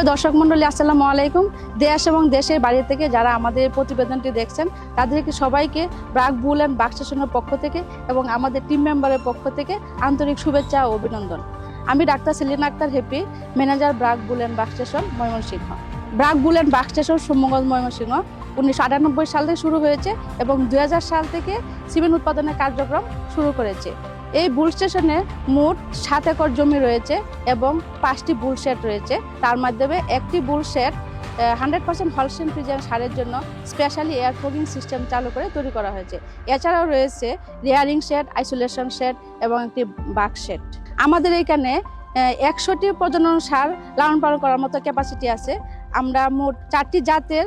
সুপ্রিয় দর্শক মণ্ডলী আসসালামু আলাইকুম। দেশ এবং দেশের বাইরে থেকে যারা আমাদের প্রতিবেদনটি দেখছেন, তাদেরকে সবাইকে ব্রাক বুল অ্যান্ড বাক স্টেশনের পক্ষ থেকে এবং আমাদের টিম মেম্বারের পক্ষ থেকে আন্তরিক শুভেচ্ছা ও অভিনন্দন। আমি doctor Selina Akter Happy, manager BRAC bull and buck station, Mymensingh. BRAC bull and buck station Sumangal, Mymensingh. উনিশশো আটানব্বই সাল থেকে শুরু হয়েছে এবং দুই হাজার সাল থেকে সিমেন্ট উৎপাদনের কার্যক্রম শুরু করেছে। এই বুল স্টেশনে মোট সাত একর জমি রয়েছে এবং পাঁচটি বুল শেড রয়েছে। তার মাধ্যমে একটি bull shed hundred percent Holstein Friesian সারের জন্য স্পেশালি এয়ার ফোগিং সিস্টেম চালু করে তৈরি করা হয়েছে। এছাড়াও রয়েছে রেয়ারিং শেড আইসোলেশন শেড এবং একটি বাক শেড আমাদের এখানে একশোটি প্রজনন সার লালন পালন করার মতো ক্যাপাসিটি আছে। আমরা মোট চারটি জাতের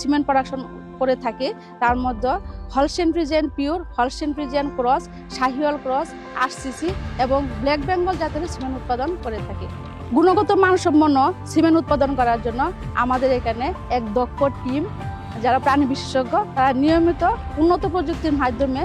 সিমেন্ট প্রোডাকশন করে থাকে, তার মধ্যে Holstein Friesian pure Holstein Friesian cross, Sahiwal cross, RCC এবং ব্ল্যাক বেঙ্গল জাতের সিমেন্ট উৎপাদন করে থাকে। গুণগত মানসম্পন্ন সিমেন্ট উৎপাদন করার জন্য আমাদের এখানে এক দক্ষ টিম, যারা প্রাণী বিশেষজ্ঞ, তারা নিয়মিত উন্নত প্রযুক্তির মাধ্যমে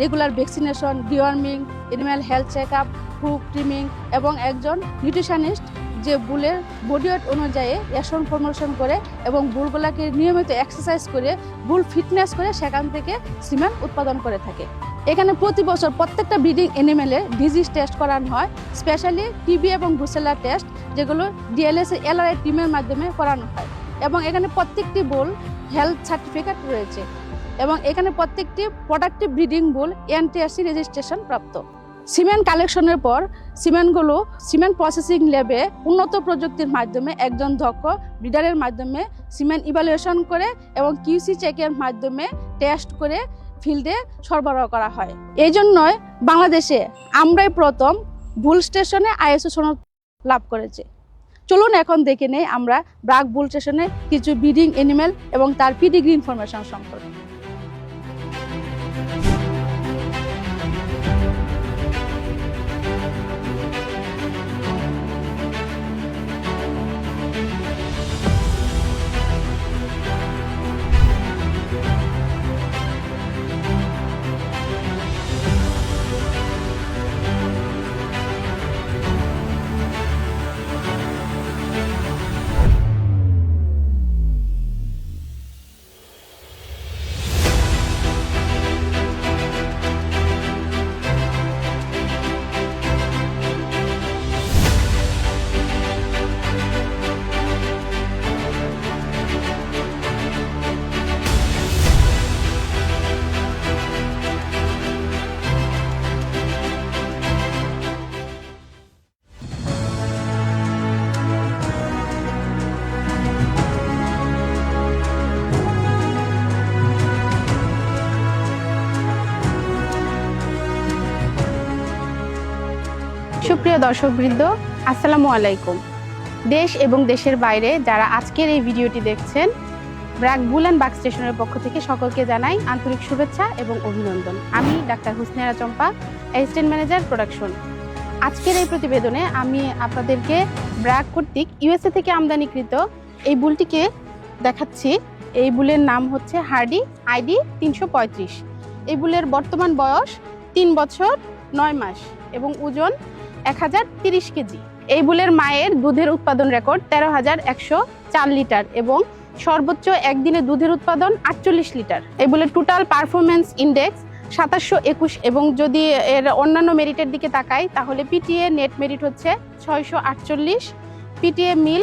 regular vaccination, deworming, animal health check up hoof trimming এবং একজন নিউট্রিশনিস্ট যে বুলের বডি ওয়েট অনুযায়ী রেশন ফর্মুলেশন করে এবং বুলগুলাকে নিয়মিত এক্সারসাইজ করে, বুল ফিটনেস করে সেখান থেকে সিমেন্ট উৎপাদন করে থাকে। এখানে প্রতি বছর প্রত্যেকটা ব্রিডিং এনিমেলের ডিজিজ টেস্ট করানো হয় স্পেশালি টিবি এবং ব্রুসেলা টেস্ট যেগুলো ডিএলএস এলআরআই টিমের মাধ্যমে করানো হয়। এবং এখানে প্রত্যেকটি বুল হেলথ সার্টিফিকেট রয়েছে। এবং এখানে প্রত্যেকটি productive breeding bull NTRC registration প্রাপ্ত। সিমেন্ট কালেকশনের পর সিমেন্টগুলো সিমেন্ট প্রসেসিং ল্যাবে উন্নত প্রযুক্তির মাধ্যমে একজন দক্ষ ব্রিডারের মাধ্যমে সিমেন্ট ইভ্যালুয়েশন করে এবং কিউসি চেকের মাধ্যমে টেস্ট করে ফিল্ডে সরবরাহ করা হয়। এই জন্যই বাংলাদেশে আমরাই প্রথম বুল স্টেশনে আইএসও সনদ লাভ করেছে। চলুন এখন দেখে নেই আমরা ব্রাক বুল স্টেশনে কিছু ব্রিডিং এনিমেল এবং তার পিডিগ্রি ইনফরমেশন সম্পর্কে। সুপ্রিয় দর্শকবৃন্দ, আসসালামু আলাইকুম। দেশ এবং দেশের বাইরে যারা আজকের এই ভিডিওটি দেখছেন ব্র্যাক বুল অ্যান্ড বাক স্টেশনের পক্ষ থেকে সকলকে জানাই আন্তরিক শুভেচ্ছা এবং অভিনন্দন। আমি doctor Husnera Champa, assistant manager production. আজকের এই প্রতিবেদনে আমি আপনাদেরকে ব্র্যাক কর্তৃক ইউএসএ থেকে আমদানিকৃত এই বুলটিকে দেখাচ্ছি। এই বুলের নাম হচ্ছে হার্ডি আইডি তিনশো পঁয়ত্রিশ। এই বুলের বর্তমান বয়স তিন বছর, নয় মাস এবং ওজন এক হাজার তিরিশ কেজি। এই বুলের মায়ের দুধের উৎপাদন রেকর্ড তেরো হাজার একশো চার লিটার এবং সর্বোচ্চ একদিনে দুধের উৎপাদন আটচল্লিশ লিটার। এই বুলের টোটাল পারফরমেন্স ইন্ডেক্স সাতাশশো একুশ এবং যদি এর অন্যান্য মেরিটের দিকে তাকাই, তাহলে পিটিএ নেট মেরিট হচ্ছে ছয়শো আটচল্লিশ পিটিএ মিল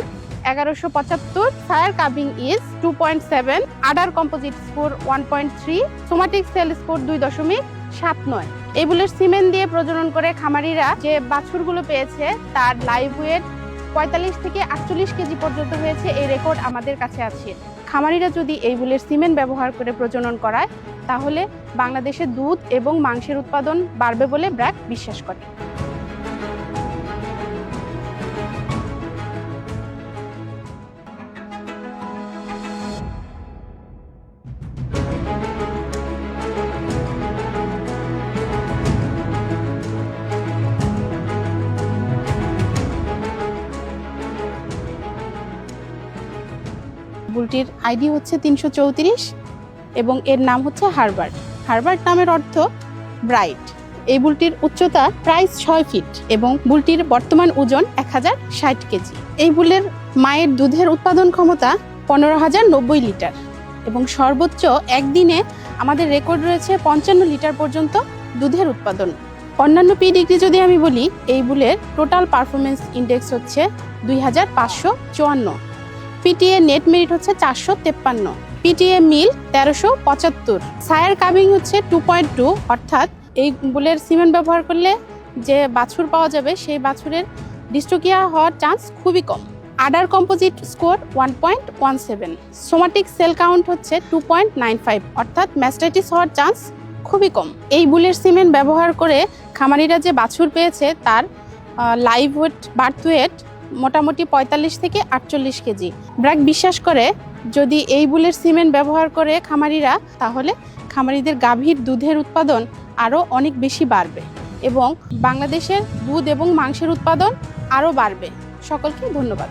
এগারোশো পঁচাত্তর sire calving ease two point seven udder composite score one point three somatic cell score দুই দশমিক সাত নয়। এগুলো সিমেন্ট দিয়ে প্রজনন করে খামারিরা যে বাছুরগুলো পেয়েছে, তার লাইভ ওয়েট পঁয়তাল্লিশ থেকে আটচল্লিশ কেজি পর্যন্ত হয়েছে, এই রেকর্ড আমাদের কাছে আছে। খামারিরা যদি এই বুলের সিমেন্ট ব্যবহার করে প্রজনন করায়, তাহলে বাংলাদেশে দুধ এবং মাংসের উৎপাদন বাড়বে বলে ব্র্যাক বিশ্বাস করে। বুলটির আইডি হচ্ছে তিনশো চৌত্রিশ এবং এর নাম হচ্ছে হারবার্ট হারবার্ট নামের অর্থ ব্রাইট। এই বুলটির উচ্চতা প্রায় ছয় ফিট এবং বুলটির বর্তমান ওজন এক হাজার ষাট কেজি। এই বুলের মায়ের দুধের উৎপাদন ক্ষমতা পনেরো হাজার নব্বই লিটার এবং সর্বোচ্চ একদিনে আমাদের রেকর্ড রয়েছে পঞ্চান্ন লিটার পর্যন্ত দুধের উৎপাদন। অন্যান্য পি ডিগ্রি যদি আমি বলি, এই বুলের টোটাল পারফরমেন্স ইন্ডেক্স হচ্ছে দুই হাজার পাঁচশো চুয়ান্ন। পিটিএ নেট মেরিট হচ্ছে চারশো তেপ্পান্ন, পিটিএ মিল তেরোশো পঁচাত্তর। সায়ার কাবিং হচ্ছে টু পয়েন্ট টু, অর্থাৎ এই বুলের সিমেন্ট ব্যবহার করলে যে বাছুর পাওয়া যাবে, সেই বাছুরের ডিস্ট্রোকিয়া হওয়ার চান্স খুবই কম। Udder composite score one point one seven, somatic cell count হচ্ছে টু পয়েন্ট নাইন ফাইভ, অর্থাৎ ম্যাস্টাইটিস হওয়ার চান্স খুবই কম। এই বুলের সিমেন্ট ব্যবহার করে খামারিরা যে বাছুর পেয়েছে, তার লাইভ ওয়েট বার্থ ওয়েট মোটামুটি পঁয়তাল্লিশ থেকে আটচল্লিশ কেজি। ব্র্যাক বিশ্বাস করে, যদি এই বুলের সিমেন্ট ব্যবহার করে খামারিরা, তাহলে খামারিদের গাভীর দুধের উৎপাদন আরও অনেক বেশি বাড়বে এবং বাংলাদেশের দুধ এবং মাংসের উৎপাদন আরও বাড়বে। সকলকে ধন্যবাদ।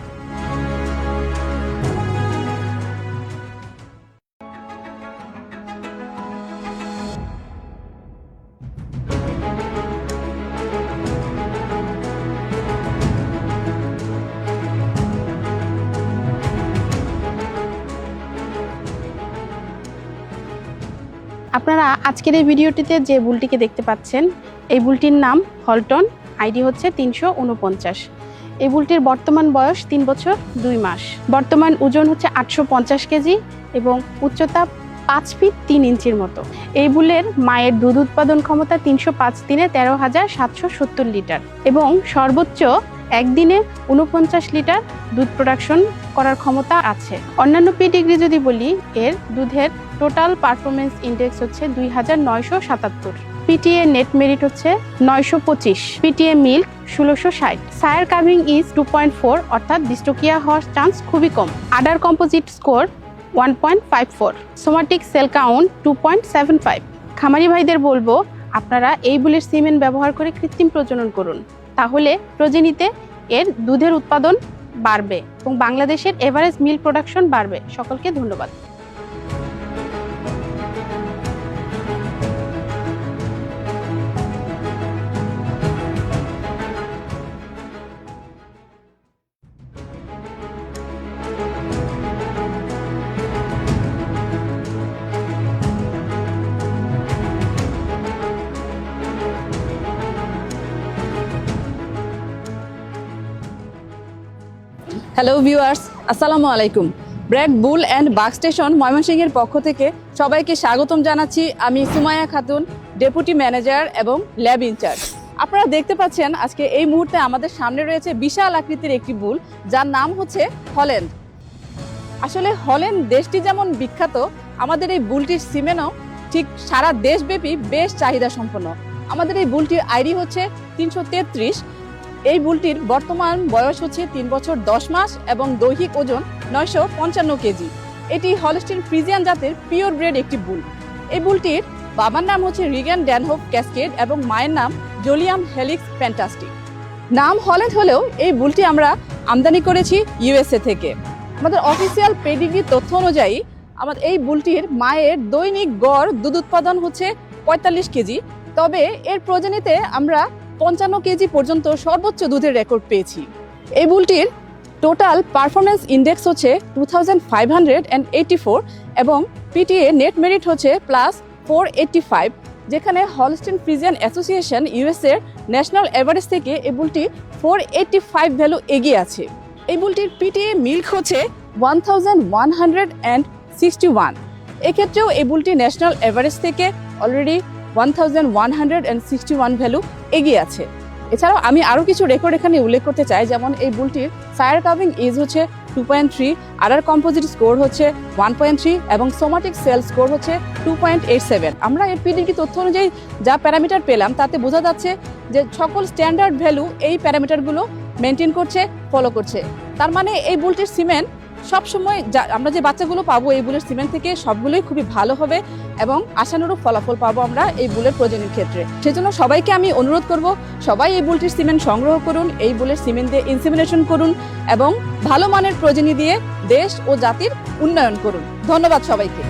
আপনারা আজকের এই ভিডিওটিতে যে বুলটিকে দেখতে পাচ্ছেন, এই বুলটির নাম হলটন, আইডি হচ্ছে তিনশো উনপঞ্চাশ। এই বুলটির বর্তমান বয়স তিন বছর দুই মাস। বর্তমান ওজন হচ্ছে আটশো পঞ্চাশ কেজি এবং উচ্চতা পাঁচ ফিট তিন ইঞ্চির মতো। এই বুলের মায়ের দুধ উৎপাদন ক্ষমতা তিনশো পাঁচ দিনে তেরো হাজার সাতশো সত্তর লিটার এবং সর্বোচ্চ একদিনে উনপঞ্চাশ লিটার দুধ প্রোডাকশন করার ক্ষমতা আছে। অন্যান্য পি ডিগ্রি যদি বলি, এর দুধের টোটাল পারফরমেন্স ইন্ডেক্স হচ্ছে দুই হাজার নয়শো সাতাত্তর। পিটিএ নেট মেরিট হচ্ছে নয়শো পঁচিশ। পিটিএ মিল্ক ষোলোশো ষাট। Sire calving ease two point four, অর্থাৎ ডিস্টোকিয়া হওয়ার চান্স খুবই কম। Udder composite score one point five four. Somatic cell count two point seven five. খামারি ভাইদের বলব, আপনারা এই বুলের সিমেন্ট ব্যবহার করে কৃত্রিম প্রজনন করুন। তাহলে প্রজেনিতে এর দুধের উৎপাদন বাড়বে এবং বাংলাদেশের এভারেজ মিল প্রোডাকশন বাড়বে। সকলকে ধন্যবাদ। হ্যালো ভিউয়ার্স আসসালামু আলাইকুম BRAC bull and buck station ময়মনসিংহের পক্ষ থেকে সবাইকে স্বাগতম জানাচ্ছি। আমি সুমায়া খাতুন ডেপুটি ম্যানেজার এবং ল্যাব ইনচার্জ আপনারা দেখতে পাচ্ছেন, আজকে এই মুহূর্তে আমাদের সামনে রয়েছে বিশাল আকৃতির একটি বুল যার নাম হচ্ছে হল্যান্ড আসলে হল্যান্ড দেশটি যেমন বিখ্যাত, আমাদের এই বুলটির সিমেনও ঠিক সারা দেশব্যাপী বেশ চাহিদা সম্পন্ন আমাদের এই বুলটির আইডি হচ্ছে তিনশো তেত্রিশ এই বুলটির বর্তমান বয়স হচ্ছে তিন বছর দশ মাস এবং দৈহিক ওজন নয়শো পঞ্চান্ন কেজি। এটি হলস্টিন ফ্রিজিয়ান জাতের পিওর ব্রেড একটি বুল। এই বুলটির বাবার নাম হচ্ছে রিগান ড্যানহোপ ক্যাসকেড এবং মায়ের নাম জোলিয়াম হেলিক্স ফ্যান্টাস্টিক। নাম হল্যান্ড হলেও এই বুলটি আমরা আমদানি করেছি ইউএসএ থেকে। আমাদের অফিসিয়াল পেডিগ্রি তথ্য অনুযায়ী আমাদের এই বুলটির মায়ের দৈনিক গড় দুধ উৎপাদন হচ্ছে পঁয়তাল্লিশ কেজি। তবে এর প্রজনীতে আমরা পঞ্চান্ন কেজি পর্যন্ত সর্বোচ্চ দুধের রেকর্ড পেয়েছি। এই বুলটির টোটাল পারফরমেন্স ইন্ডেক্স হচ্ছে two thousand five hundred and eighty four এবং পিটিএ নেট মেরিট হচ্ছে প্লাস ফোর এইটটি ফাইভ যেখানে হলস্টিন ফ্রিজিয়ান অ্যাসোসিয়েশন ইউএসএর ন্যাশনাল অ্যাভারেজ থেকে এই বুলটি ফোর এইটটি ফাইভ ভ্যালু এগিয়ে আছে। এই বুলটির পিটিএ মিল্ক হচ্ছে one thousand one hundred and sixty one এক্ষেত্রেও এই বুলটি ন্যাশনাল অ্যাভারেজ থেকে already one thousand one hundred and sixty one value এগিয়ে আছে। এছাড়াও আমি আরও কিছু রেকর্ড এখানে উল্লেখ করতে চাই, যেমন এই বুলটির ফায়ার কাভিং ইজ হচ্ছে two point three udder composite score হচ্ছে ওয়ান পয়েন্ট থ্রি এবং সোমাটিক সেল স্কোর হচ্ছে টু পয়েন্ট এইট সেভেন আমরা এর পিডিকি তথ্য অনুযায়ী যা প্যারামিটার পেলাম, তাতে বোঝা যাচ্ছে যে সকল স্ট্যান্ডার্ড ভ্যালু এই প্যারামিটারগুলো মেনটেন করছে ফলো করছে। তার মানে এই বুলটির সিমেন্ট সবসময় যা আমরা যে বাচ্চাগুলো পাবো, এই বুলের সিমেন্ট থেকে সবগুলোই খুবই ভালো হবে। এবং আশানুরূপ ফলাফল পাবো আমরা এই বুলের প্রজনীর ক্ষেত্রে। সেজন্য সবাইকে আমি অনুরোধ করব, সবাই এই বুলটির সিমেন্ট সংগ্রহ করুন, এই বুলের সিমেন্ট দিয়ে ইনসিমিনেশন করুন এবং ভালো মানের প্রজনী দিয়ে দেশ ও জাতির উন্নয়ন করুন। ধন্যবাদ সবাইকে।